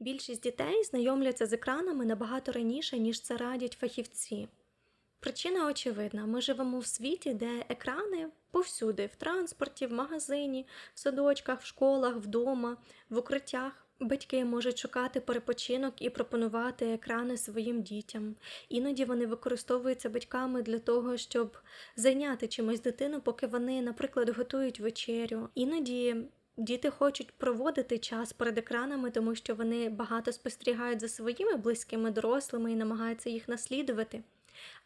Більшість дітей знайомляться з екранами набагато раніше, ніж це радять фахівці. Причина очевидна: ми живемо в світі, де екрани повсюди: в транспорті, в магазині, в садочках, в школах, вдома, в укриттях. Батьки можуть шукати перепочинок і пропонувати екрани своїм дітям. Іноді вони використовуються батьками для того, щоб зайняти чимось дитину, поки вони, наприклад, готують вечерю. Іноді діти хочуть проводити час перед екранами, тому що вони багато спостерігають за своїми близькими дорослими і намагаються їх наслідувати.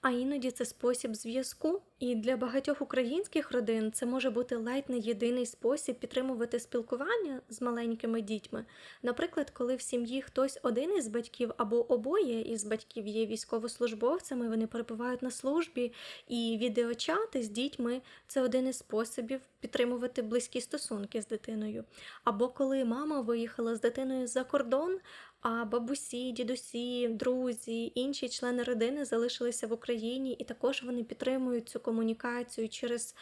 А іноді це спосіб зв'язку. І для багатьох українських родин це може бути ледь не єдиний спосіб підтримувати спілкування з маленькими дітьми. Наприклад, коли в сім'ї хтось один із батьків або обоє із батьків є військовослужбовцями, вони перебувають на службі, і відеочати з дітьми це один із способів підтримувати близькі стосунки з дитиною. Або коли мама виїхала з дитиною за кордон, а бабусі, дідусі, друзі, інші члени родини залишилися в Україні, і також вони підтримують цю комунікацію через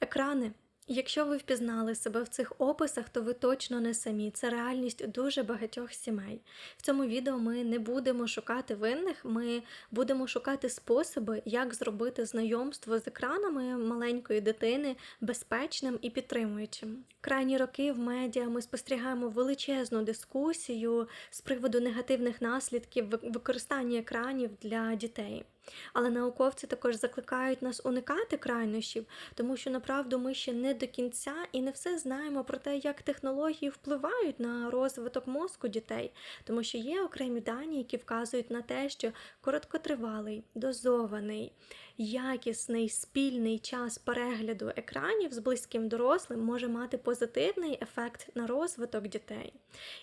екрани. Якщо ви впізнали себе в цих описах, то ви точно не самі. Це реальність дуже багатьох сімей. В цьому відео ми не будемо шукати винних, ми будемо шукати способи, як зробити знайомство з екранами маленької дитини безпечним і підтримуючим. Крайні роки в медіа ми спостерігаємо величезну дискусію з приводу негативних наслідків використання екранів для дітей. Але науковці також закликають нас уникати крайнощів, тому що направду ми ще не до кінця і не все знаємо про те, як технології впливають на розвиток мозку дітей, тому що є окремі дані, які вказують на те, що короткотривалий, дозований, якісний спільний час перегляду екранів з близьким дорослим може мати позитивний ефект на розвиток дітей.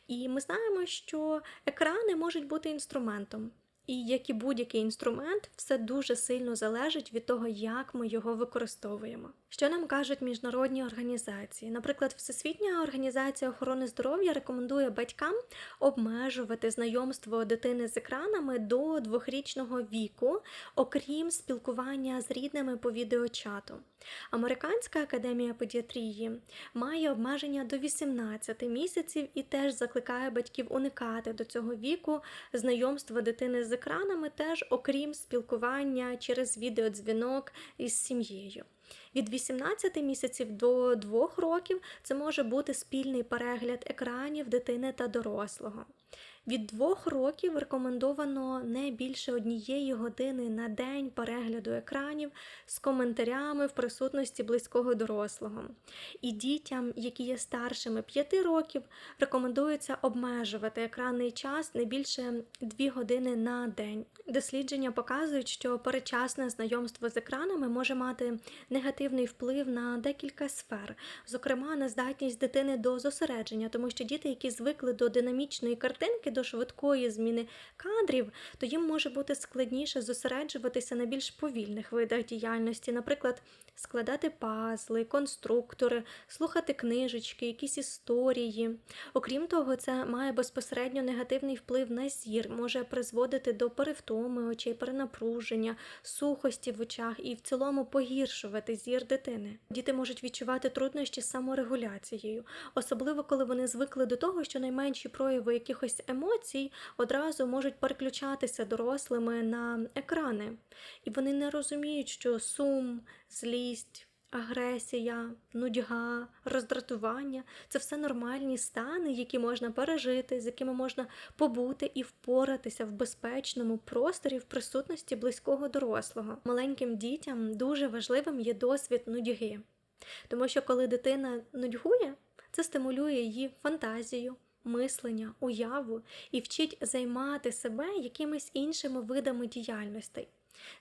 І ми знаємо, що екрани можуть бути інструментом. І як і будь-який інструмент, все дуже сильно залежить від того, як ми його використовуємо. Що нам кажуть міжнародні організації? Наприклад, Всесвітня організація охорони здоров'я рекомендує батькам обмежувати знайомство дитини з екранами до двохрічного віку, окрім спілкування з рідними по відеочату. Американська академія педіатрії має обмеження до 18 місяців і теж закликає батьків уникати до цього віку знайомства дитини з екранами, теж окрім спілкування через відеодзвінок із сім'єю. Від 18 місяців до 2 років це може бути спільний перегляд екранів дитини та дорослого. Від двох років рекомендовано не більше однієї години на день перегляду екранів з коментарями в присутності близького дорослого. І дітям, які є старшими 5 років, рекомендується обмежувати екранний час не більше 2 години на день. Дослідження показують, що передчасне знайомство з екранами може мати негативний вплив на декілька сфер, зокрема на здатність дитини до зосередження, тому що діти, які звикли до динамічної картинки, до швидкої зміни кадрів, то їм може бути складніше зосереджуватися на більш повільних видах діяльності, наприклад, складати пазли, конструктори, слухати книжечки, якісь історії. Окрім того, це має безпосередньо негативний вплив на зір, може призводити до перевтоми очей, перенапруження, сухості в очах і в цілому погіршувати зір дитини. Діти можуть відчувати труднощі з саморегуляцією, особливо коли вони звикли до того, що найменші прояви якихось емоцій одразу можуть переключатися дорослими на екрани, і вони не розуміють, що сум, злість. Агресія, нудьга, роздратування це все нормальні стани, які можна пережити, з якими можна побути і впоратися в безпечному просторі в присутності близького дорослого. Маленьким дітям дуже важливим є досвід нудьги, тому що коли дитина нудьгує, це стимулює її фантазію, мислення, уяву і вчить займати себе якимись іншими видами діяльностей.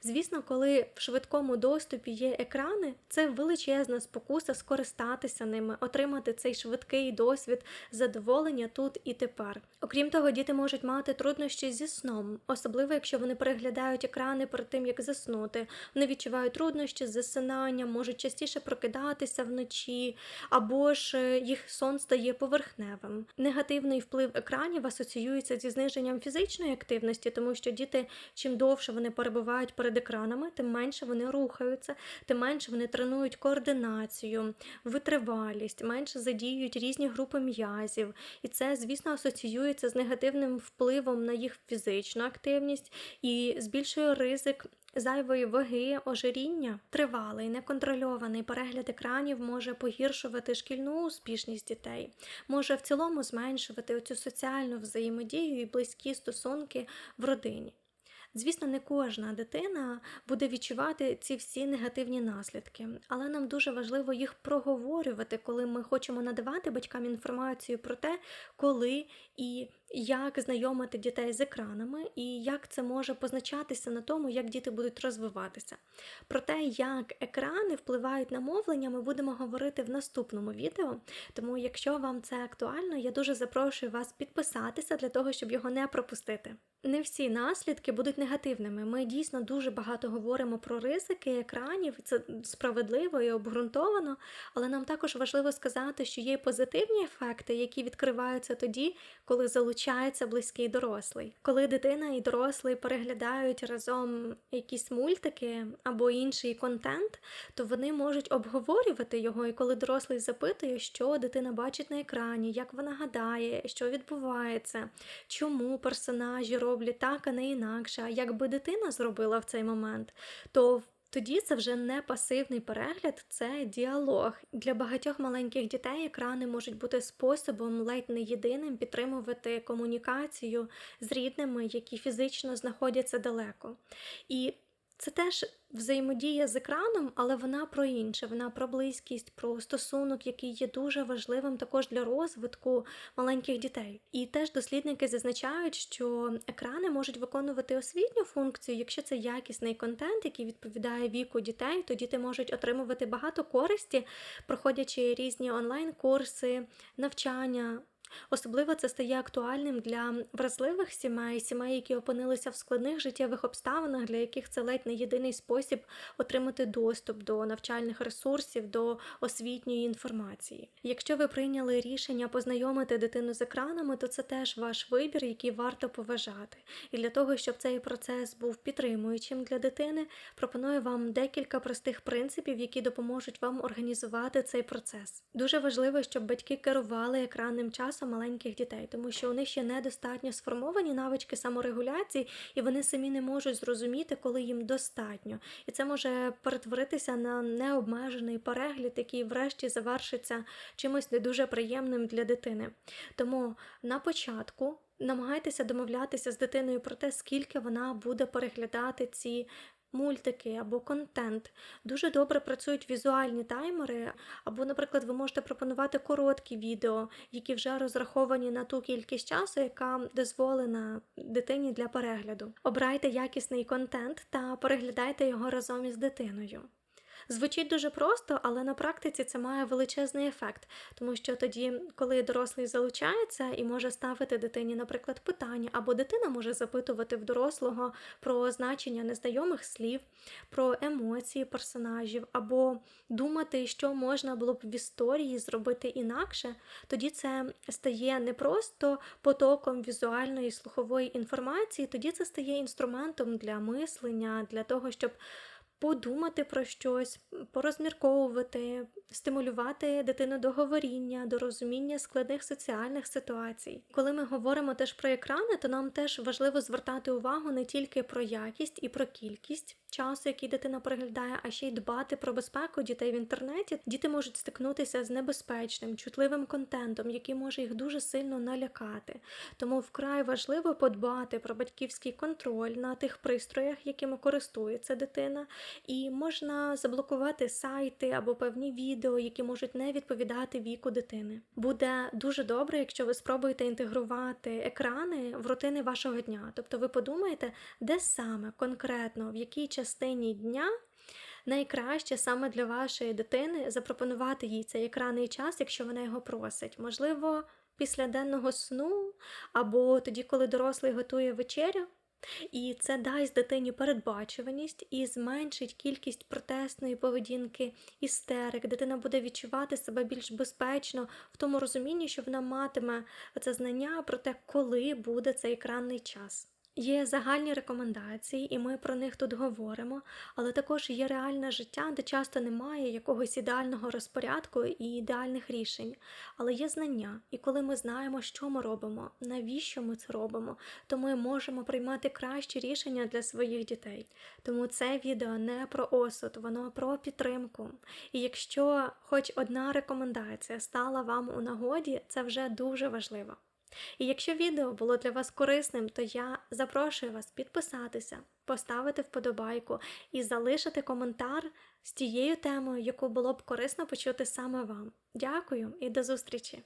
Звісно, коли в швидкому доступі є екрани, це величезна спокуса скористатися ними, отримати цей швидкий досвід задоволення тут і тепер. Окрім того, діти можуть мати труднощі зі сном, особливо якщо вони переглядають екрани перед тим, як заснути. Вони відчувають труднощі з засинанням, можуть частіше прокидатися вночі, або ж е, їх сон стає поверхневим. Негативний вплив екранів асоціюється зі зниженням фізичної активності, тому що діти чим довше вони перебувають перебувають перед екранами, тим менше вони рухаються, тим менше вони тренують координацію, витривалість, менше задіюють різні групи м'язів. І це, звісно, асоціюється з негативним впливом на їх фізичну активність і збільшує ризик зайвої ваги, ожиріння. Тривалий, неконтрольований перегляд екранів може погіршувати шкільну успішність дітей, може в цілому зменшувати оцю соціальну взаємодію і близькі стосунки в родині. Звісно, не кожна дитина буде відчувати ці всі негативні наслідки, але нам дуже важливо їх проговорювати, коли ми хочемо надавати батькам інформацію про те, коли і як знайомити дітей з екранами, і як це може позначатися на тому, як діти будуть розвиватися. Про те, як екрани впливають на мовлення, ми будемо говорити в наступному відео. Тому, якщо вам це актуально, я дуже запрошую вас підписатися для того, щоб його не пропустити. Не всі наслідки будуть негативними. Ми дійсно дуже багато говоримо про ризики екранів, це справедливо і обґрунтовано, але нам також важливо сказати, що є позитивні ефекти, які відкриваються тоді, коли залучається близький дорослий. Коли дитина і дорослий переглядають разом якісь мультики або інший контент, то вони можуть обговорювати його. І коли дорослий запитує, що дитина бачить на екрані, як вона гадає, що відбувається, чому персонажі роблять так, а не інакше, а як би дитина зробила в цей момент, то тоді це вже не пасивний перегляд, це діалог. Для багатьох маленьких дітей екрани можуть бути способом ледь не єдиним підтримувати комунікацію з рідними, які фізично знаходяться далеко. І це теж взаємодія з екраном, але вона про інше, вона про близькість, про стосунок, який є дуже важливим також для розвитку маленьких дітей. І теж дослідники зазначають, що екрани можуть виконувати освітню функцію, якщо це якісний контент, який відповідає віку дітей, то діти можуть отримувати багато користі, проходячи різні онлайн-курси, навчання. Особливо це стає актуальним для вразливих сімей, сімей, які опинилися в складних життєвих обставинах, для яких це ледь не єдиний спосіб отримати доступ до навчальних ресурсів, до освітньої інформації. Якщо ви прийняли рішення познайомити дитину з екранами, то це теж ваш вибір, який варто поважати. І для того, щоб цей процес був підтримуючим для дитини, пропоную вам декілька простих принципів, які допоможуть вам організувати цей процес. Дуже важливо, щоб батьки керували екранним часом маленьких дітей, тому що них ще недостатньо сформовані навички саморегуляції, і вони самі не можуть зрозуміти, коли їм достатньо. І це може перетворитися на необмежений перегляд, який врешті завершиться чимось не дуже приємним для дитини. Тому на початку. Намагайтеся домовлятися з дитиною про те, скільки вона буде переглядати ці мультики або контент. Дуже добре працюють візуальні таймери, або, наприклад, ви можете пропонувати короткі відео, які вже розраховані на ту кількість часу, яка дозволена дитині для перегляду. Обирайте якісний контент та переглядайте його разом із дитиною. Звучить дуже просто, але на практиці це має величезний ефект, тому що тоді, коли дорослий залучається і може ставити дитині, наприклад, питання, або дитина може запитувати в дорослого про значення незнайомих слів, про емоції персонажів, або думати, що можна було б в історії зробити інакше, тоді це стає не просто потоком візуальної слухової інформації, тоді це стає інструментом для мислення, для того, щоб подумати про щось, порозмірковувати, стимулювати дитину до говоріння, до розуміння складних соціальних ситуацій. Коли ми говоримо теж про екрани, то нам теж важливо звертати увагу не тільки про якість і про кількість часу, який дитина переглядає, а ще й дбати про безпеку дітей в інтернеті. Діти можуть стикнутися з небезпечним, чутливим контентом, який може їх дуже сильно налякати. Тому вкрай важливо подбати про батьківський контроль на тих пристроях, якими користується дитина, і можна заблокувати сайти або певні відео, які можуть не відповідати віку дитини. Буде дуже добре, якщо ви спробуєте інтегрувати екрани в рутини вашого дня. Тобто ви подумаєте, де саме конкретно, в якій частині дня. Найкраще саме для вашої дитини запропонувати їй цей екранний час, якщо вона його просить. Можливо, після денного сну, або тоді, коли дорослий готує вечерю, і це дасть дитині передбачуваність і зменшить кількість протестної поведінки, істерик. Дитина буде відчувати себе більш безпечно в тому розумінні, що вона матиме це знання про те, коли буде цей екранний час. Є загальні рекомендації, і ми про них тут говоримо, але також є реальне життя, де часто немає якогось ідеального розпорядку і ідеальних рішень, але є знання. І коли ми знаємо, що ми робимо, навіщо ми це робимо, то ми можемо приймати кращі рішення для своїх дітей. Тому це відео не про осуд, воно про підтримку. І якщо хоч одна рекомендація стала вам у нагоді, це вже дуже важливо. І якщо відео було для вас корисним, то я запрошую вас підписатися, поставити вподобайку і залишити коментар з тією темою, яку було б корисно почути саме вам. Дякую і до зустрічі!